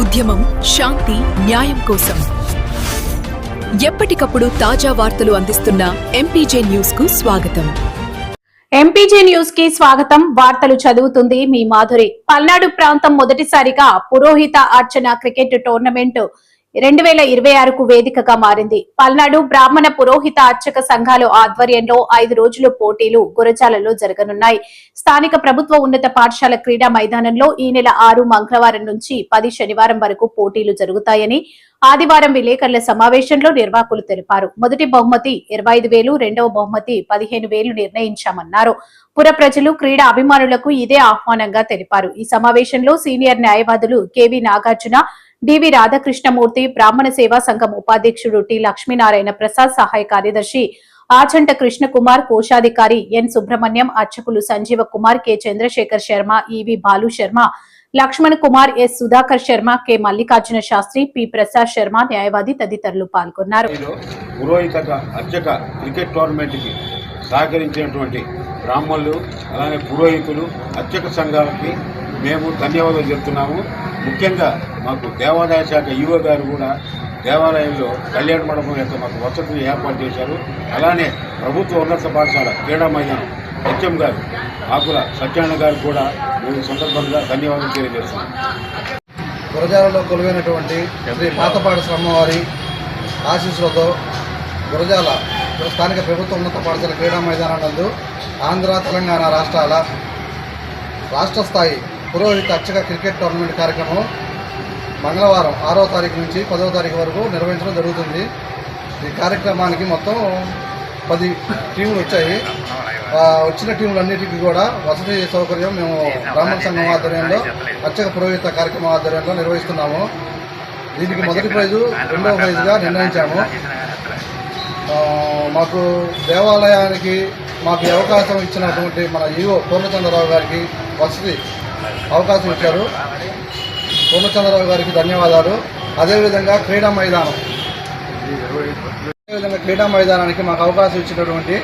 ఉద్యమం శాంతి న్యాయం కోసం. ఎప్పటికప్పుడు తాజా వార్తలు అందిస్తున్న ఎంపీజే న్యూస్కు స్వాగతం. ఎంపీజే న్యూస్కి స్వాగతం. వార్తలు చదువుతుంది మీ మాధురి. పల్నాడు ప్రాంతం మొదటిసారిగా పురోహిత అర్చన క్రికెట్ టోర్నమెంట్ రెండు వేల ఇరవై ఆరుకు వేదికగా మారింది. పల్నాడు బ్రాహ్మణ పురోహిత అర్చక సంఘాల ఆధ్వర్యంలో ఐదు రోజుల పోటీలు గురజాలలో జరగనున్నాయి. స్థానిక ప్రభుత్వ ఉన్నత పాఠశాల క్రీడా మైదానంలో ఈ నెల ఆరు మంగళవారం నుంచి పది శనివారం వరకు పోటీలు జరుగుతాయని ఆదివారం విలేకరుల సమావేశంలో నిర్వాహకులు తెలిపారు. మొదటి బహుమతి ఇరవై ఐదు వేలు రెండవ బహుమతి పదిహేను వేలు నిర్ణయించామన్నారు. పుర ప్రజలు క్రీడా అభిమానులకు ఇదే ఆహ్వానంగా తెలిపారు. ఈ సమావేశంలో సీనియర్ న్యాయవాదులు కెవి నాగార్జున డివి రాధాకృష్ణమూర్తి బ్రాహ్మణ సేవా సంఘం ఉపాధ్యక్షుడు టి లక్ష్మీనారాయణ ప్రసాద్ సహాయ కార్యదర్శి ఆచంట కృష్ణకుమార్ కోశాధికారి ఎన్ సుబ్రహ్మణ్యం అర్చకులు Sanjeeva Kumar K Chandrasekhar Sharma EV Balu Sharma Lakshman Kumar S Sudhakar Sharma K Mallikarjuna Sastry P Prasad Sharma న్యాయవాది తదితరులు పాల్గొన్నారు. అర్చక క్రికెట్ సహకరించినటువంటి బ్రాహ్మణులు అలానే పురోహితులు అర్చక సంఘాలకి మేము ధన్యవాదాలు చెప్తున్నాము. ముఖ్యంగా మాకు దేవాదాయ శాఖ ఈవో గారు కూడా దేవాలయంలో కళ్యాణ మండపం యొక్క మాకు వసతులు ఏర్పాటు చేశారు. అలానే ప్రభుత్వ ఉన్నత పాఠశాల క్రీడా మైదానం హెచ్ఎం గారు ఆకుల సత్యనారాయణ గారు కూడా మేము సందర్భంగా ధన్యవాదాలు తెలియజేస్తున్నాం గురజాలలో కొలువైనటువంటి శ్రీ పాతపాడు స్వామివారి ఆశీస్సులతో గురజాల స్థానిక ప్రభుత్వ ఉన్నత పాఠశాల క్రీడా మైదానం నందు ఆంధ్ర తెలంగాణ రాష్ట్రాల రాష్ట్ర స్థాయి పురోహిత అర్చక క్రికెట్ టోర్నమెంట్ కార్యక్రమం మంగళవారం ఆరో తారీఖు నుంచి పదో తారీఖు వరకు నిర్వహించడం జరుగుతుంది. ఈ కార్యక్రమానికి మొత్తం పది టీములు వచ్చాయి. వచ్చిన టీములన్నిటికీ కూడా వసతి సౌకర్యం మేము బ్రాహ్మణ సంఘం ఆధ్వర్యంలో అర్చక పురోహిత కార్యక్రమం ఆధ్వర్యంలో నిర్వహిస్తున్నాము. దీనికి మొదటి ప్రైజు రెండవ ప్రైజుగా నిర్ణయించాము. మాకు దేవాలయానికి మాకు అవకాశం ఇచ్చినటువంటి మన ఈవో పూర్ణచంద్రరావు గారికి వసతి అవకాశం ఇచ్చారు. పూర్ణచంద్రరావు గారికి ధన్యవాదాలు. అదేవిధంగా క్రీడా మైదానం. అదేవిధంగా క్రీడా మైదానానికి మాకు అవకాశం ఇచ్చినటువంటి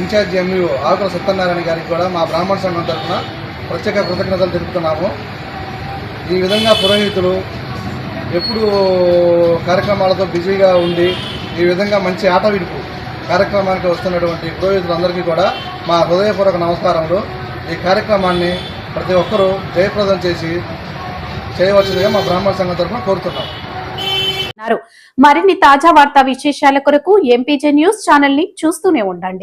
ఇన్ఛార్జ్ ఎంయూ ఆకుల సత్యనారాయణ గారికి కూడా మా బ్రాహ్మణ సంఘం తరఫున ప్రత్యేక కృతజ్ఞతలు తెలుపుతున్నాము. ఈ విధంగా పురోహితులు ఎప్పుడు కార్యక్రమాలతో బిజీగా ఉండి ఈ విధంగా మంచి ఆట విడుపు కార్యక్రమానికి వస్తున్నటువంటి పురోహితులందరికీ కూడా మా హృదయపూర్వక నమస్కారములు. ఈ కార్యక్రమాన్ని ప్రతి ఒక్కరూ జయప్రదం చేసి చేయవలసిందిగా మా బ్రాహ్మణ సంఘం తరఫున కోరుతున్నాం. మరిన్ని తాజా వార్తా విశేషాల కొరకు ఎంపీజే న్యూస్ ఛానల్ని చూస్తూనే ఉండండి.